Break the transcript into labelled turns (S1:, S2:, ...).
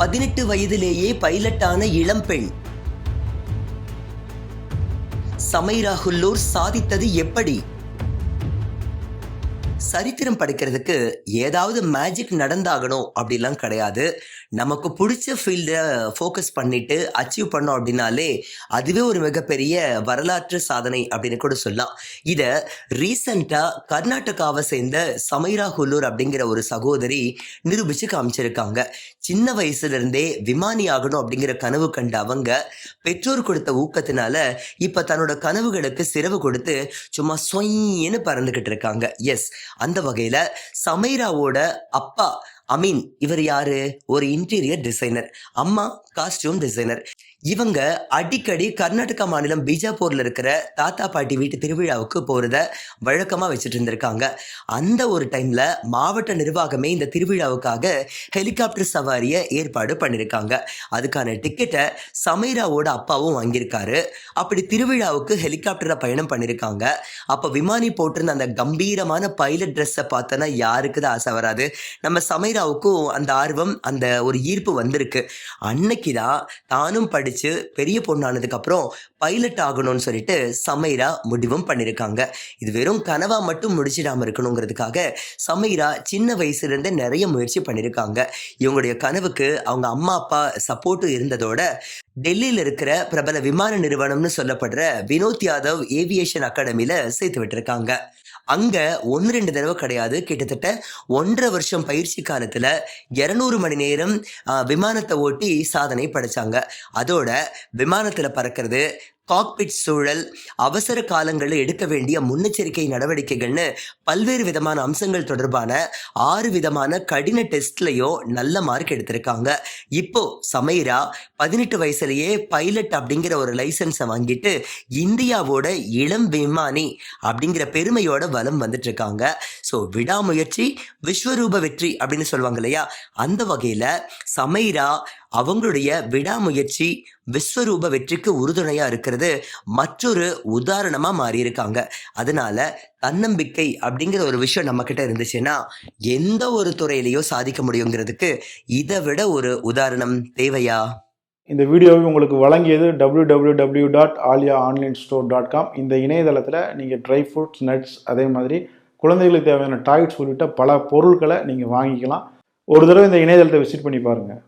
S1: பதினெட்டு வயதிலேயே பைலட்டான இளம்பெண் சமைரா ஹுல்லூர் சாதித்தது எப்படி? சரித்திரம் படிக்கிறதுக்கு ஏதாவது மேஜிக் நடந்தாகணும் அப்படிலாம் கிடையாது. நமக்கு பிடிச்ச ஃபீல்டை ஃபோக்கஸ் பண்ணிட்டு அச்சீவ் பண்ணோம் அப்படின்னாலே அதுவே ஒரு மிகப்பெரிய வரலாற்று சாதனை அப்படின்னு கூட சொல்லலாம். இதை ரீசண்டாக கர்நாடகாவை சேர்ந்த சமைரா ஹுல்லூர் அப்படிங்கிற ஒரு சகோதரி நிரூபித்து காமிச்சிருக்காங்க. சின்ன வயசுலேருந்தே விமானி ஆகணும் அப்படிங்கிற கனவு கண்ட அவங்க பெற்றோர் கொடுத்த ஊக்கத்தினால இப்போ தன்னோட கனவுகளுக்கு சிறவு கொடுத்து சும்மா சொயின்னு பறந்துக்கிட்டு இருக்காங்க. எஸ் அந்த வகையில் சமைராவோட அப்பா அமீன் இவர் யாரு? ஒரு இன்டீரியர் டிசைனர் அம்மா காஸ்டியூம் டிசைனர் இவங்க அடிக்கடி கர்நாடகா மாநிலம் பீஜாப்பூர்ல இருக்கிற தாத்தா பாட்டி வீட்டு திருவிழாவுக்கு போறத வழக்கமா வச்சுட்டு இருந்திருக்காங்க அந்த ஒரு டைம்ல மாவட்ட நிர்வாகமே இந்த திருவிழாவுக்காக ஹெலிகாப்டர் சவாரியை ஏற்பாடு பண்ணியிருக்காங்க அதுக்கான டிக்கெட்டை சமைராவோட அப்பாவும் வாங்கியிருக்காரு. அப்படி திருவிழாவுக்கு ஹெலிகாப்டரை பயணம் பண்ணியிருக்காங்க அப்போ விமானி போட்டிருந்த அந்த கம்பீரமான பைலட் ட்ரெஸ்ஸை பார்த்தோன்னா யாருக்கு தான் ஆசை வராது. நம்ம சமைராவுக்கும் அந்த ஆர்வம் அந்த ஒரு ஈர்ப்பு வந்திருக்கு. அன்னைக்கு தான் தானும் படித்து பெரிய பொண்ணானதுக்கப்புறம் பைலட் ஆகணும்னு சொல்லிட்டு சமைரா முடிவும் பண்ணியிருக்காங்க இது வெறும் கனவா மட்டும் முடிச்சிடாம இருக்கணுங்கிறதுக்காக சமைரா சின்ன வயசுலேருந்தே நிறைய முயற்சி பண்ணியிருக்காங்க இவங்களுடைய கனவுக்கு அவங்க அம்மா அப்பா சப்போர்ட்டும் இருந்ததோட டெல்லியில் இருக்கிற பிரபல விமான நிறுவனம்னு சொல்லப்படுற வினோத் யாதவ் ஏவியேஷன் அகாடமியில சேர்த்து விட்டுருக்காங்க. அங்க ஒன்று ரெண்டு தடவை கிடையாது. கிட்டத்தட்ட ஒன்றரை வருஷம் பயிற்சி காலத்துல இரநூறு மணி நேரம் விமானத்தை ஓட்டி சாதனை படைச்சாங்க. அதோட விமானத்துல பறக்கிறது காக்பிட் சூழல் அவசர காலங்களில் எடுக்க வேண்டிய முன்னெச்சரிக்கை நடவடிக்கைகள்னு பல்வேறு விதமான அம்சங்கள் தொடர்பான ஆறு விதமான கடின டெஸ்ட்லையோ நல்ல மார்க் எடுத்திருக்காங்க. இப்போ சமைரா பதினெட்டு வயசுலயே பைலட் அப்படிங்கிற ஒரு லைசன்ஸை வாங்கிட்டு இந்தியாவோட இளம் விமானி அப்படிங்கிற பெருமையோட வலம் வந்துட்டு இருக்காங்க ஸோ விடாமுயற்சி விஸ்வரூப வெற்றி அப்படின்னு சொல்லுவாங்க இல்லையா? அந்த வகையில் சமைரா அவங்களுடைய விடாமுயற்சி விஸ்வரூப வெற்றிக்கு உறுதுணையா இருக்கிறது. மற்றொரு உதாரணமா மாறியிருக்காங்க. அதனால தன்னம்பிக்கை அப்படிங்கிற ஒரு விஷயம் நம்ம கிட்ட இருந்துச்சுன்னா எந்த ஒரு துறையிலையோ சாதிக்க முடியுங்கிறதுக்கு இதை விட ஒரு உதாரணம் தேவையா?
S2: இந்த வீடியோவை உங்களுக்கு வழங்கியது www.alia dot Alia online store dot com இந்த இணையதளத்தில் நீங்கள் ட்ரை ஃப்ரூட்ஸ் நட்ஸ் அதே மாதிரி குழந்தைகளுக்கு தேவையான டாய்ஸ் உள்ளிட்ட பல பொருட்களை நீங்கள் வாங்கிக்கலாம். ஒரு தடவை இந்த இணையதளத்தை விசிட் பண்ணி பாருங்கள்